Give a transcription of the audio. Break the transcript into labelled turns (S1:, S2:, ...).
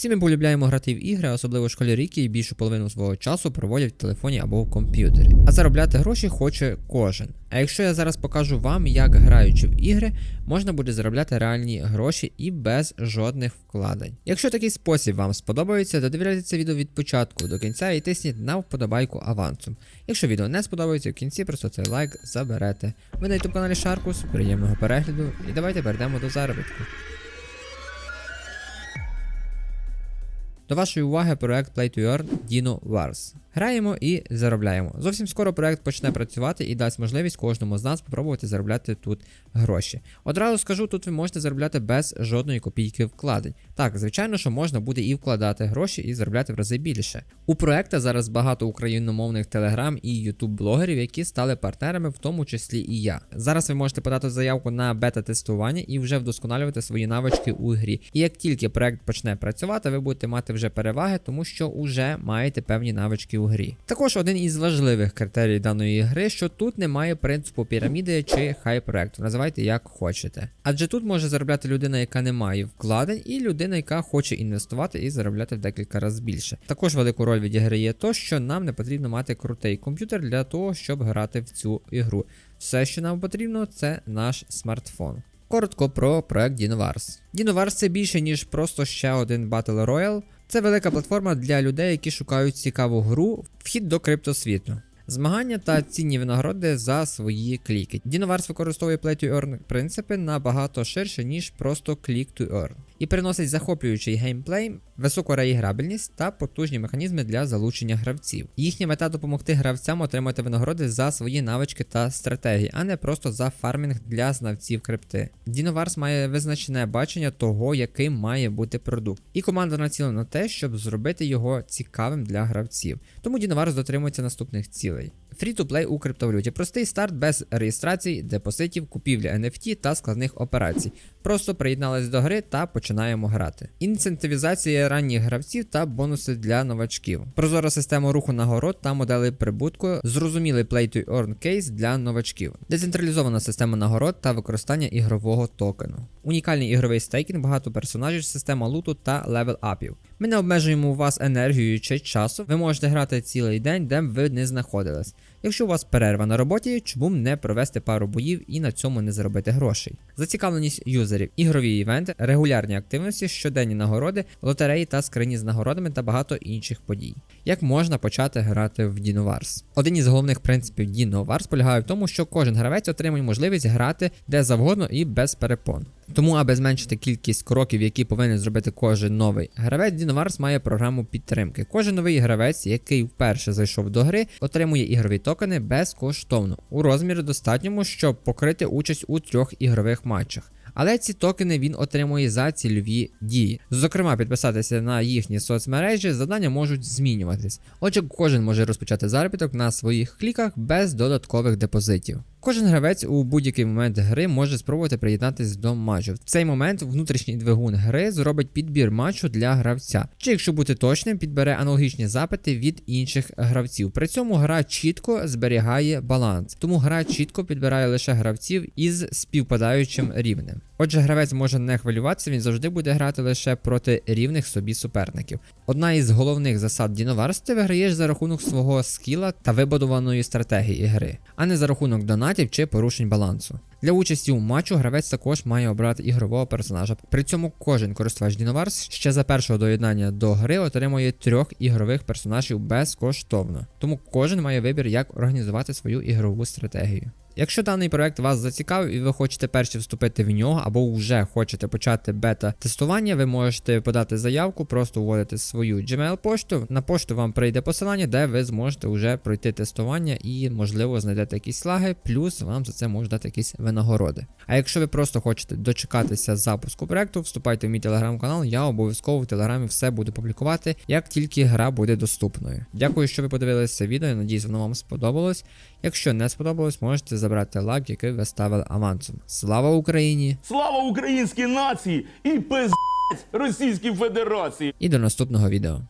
S1: Всі ми полюбляємо грати в ігри, особливо школярі, які більшу половину свого часу проводять в телефоні або в комп'ютері. А заробляти гроші хоче кожен. А якщо я зараз покажу вам, як граючи в ігри, можна буде заробляти реальні гроші і без жодних вкладень. Якщо такий спосіб вам сподобається, додивляйте це відео від початку до кінця і тисніть на вподобайку авансом. Якщо відео не сподобається, в кінці просто цей лайк заберете. Ви на youtube каналі Шаркус, приємного перегляду і давайте перейдемо до заробітку. До вашої уваги проект Play to Earn Dino Wars. Граємо і заробляємо. Зовсім скоро проект почне працювати і дасть можливість кожному з нас спробувати заробляти тут гроші. Одразу скажу, тут ви можете заробляти без жодної копійки вкладень. Так, звичайно, що можна буде і вкладати гроші і заробляти в рази більше. У проекта зараз багато україномовних телеграм і ютуб блогерів, які стали партнерами, в тому числі і я. Зараз ви можете подати заявку на бета-тестування і вже вдосконалювати свої навички у грі. І як тільки проект почне працювати, ви будете мати вже переваги, тому що вже маєте певні навички у грі. Також один із важливих критерій даної гри, що тут немає принципу піраміди чи хай проекту. Називайте як хочете. Адже тут може заробляти людина, яка не має вкладень, і людина, яка хоче інвестувати і заробляти в декілька разів більше. Також велику роль відіграє то, що нам не потрібно мати крутий комп'ютер для того, щоб грати в цю ігру. Все, що нам потрібно, це наш смартфон. Коротко про проект DinoVars. DinoVars це більше, ніж просто ще один Battle Royale. Це велика платформа для людей, які шукають цікаву гру, вхід до криптосвіту. Змагання та цінні винагороди за свої кліки. DinoVars використовує Play to Earn принципи набагато ширше, ніж просто Click to Earn. І приносить захоплюючий геймплей, високу реіграбельність та потужні механізми для залучення гравців. Їхня мета допомогти гравцям отримати винагороди за свої навички та стратегії, а не просто за фармінг для знавців крипти. DinoVars має визначене бачення того, яким має бути продукт, і команда націлена на те, щоб зробити його цікавим для гравців. Тому DinoVars дотримується наступних цілей. Фрі-то-плей у криптовалюті. Простий старт без реєстрацій, депозитів, купівлі NFT та складних операцій. Просто приєднались до гри та починаємо грати. Інцентивізація ранніх гравців та бонуси для новачків. Прозора система руху нагород та моделей прибутку. Зрозумілий play-to-earn кейс для новачків. Децентралізована система нагород та використання ігрового токену. Унікальний ігровий стейкінг, багато персонажів, система луту та левел апів. Ми не обмежуємо у вас енергією чи часу. Ви можете грати цілий день, де б ви не знаходились. Якщо у вас перерва на роботі, чому б не провести пару боїв і на цьому не заробити грошей? Зацікавленість юзерів, ігрові івенти, регулярні активності, щоденні нагороди, лотереї та скрині з нагородами та багато інших подій. Як можна почати грати в DinoVars? Один із головних принципів DinoVars полягає в тому, що кожен гравець отримує можливість грати де завгодно і без перепон. Тому, аби зменшити кількість кроків, які повинен зробити кожен новий гравець, DinoVars має програму підтримки. Кожен новий гравець, який вперше зайшов до гри, отримує ігрові токени безкоштовно у розмірі достатньому, щоб покрити участь у трьох ігрових матчах. Але ці токени він отримує за цільові дії. Зокрема, підписатися на їхні соцмережі, завдання можуть змінюватись. Отже, кожен може розпочати заробіток на своїх кліках без додаткових депозитів. Кожен гравець у будь-який момент гри може спробувати приєднатися до матчу. В цей момент внутрішній двигун гри зробить підбір матчу для гравця. Чи якщо бути точним, підбере аналогічні запити від інших гравців. При цьому гра чітко зберігає баланс, тому гра чітко підбирає лише гравців із співпадаючим рівнем. Отже, гравець може не хвилюватися, він завжди буде грати лише проти рівних собі суперників. Одна із головних засад Діноварс ти виграєш за рахунок свого скіла та вибудованої стратегії гри, а не за рахунок донатів чи порушень балансу. Для участі у матчу гравець також має обрати ігрового персонажа. При цьому кожен користувач Діноварс ще за першого доєднання до гри отримує трьох ігрових персонажів безкоштовно. Тому кожен має вибір, як організувати свою ігрову стратегію. Якщо даний проект вас зацікавив і ви хочете перші вступити в нього, або вже хочете почати бета-тестування, ви можете подати заявку, просто вводити свою Gmail пошту. На пошту вам прийде посилання, де ви зможете вже пройти тестування і, можливо, знайдете якісь слаги, плюс вам за це можуть дати якісь винагороди. А якщо ви просто хочете дочекатися запуску проекту, вступайте в мій телеграм-канал, я обов'язково в телеграмі все буду публікувати, як тільки гра буде доступною. Дякую, що ви подивилися це відео. Надіюсь, воно вам сподобалось. Якщо не сподобалось, можете забрати лайк, який ви ставили авансом. Слава Україні!
S2: Слава українській нації і пиздець Російській Федерації!
S1: І до наступного відео.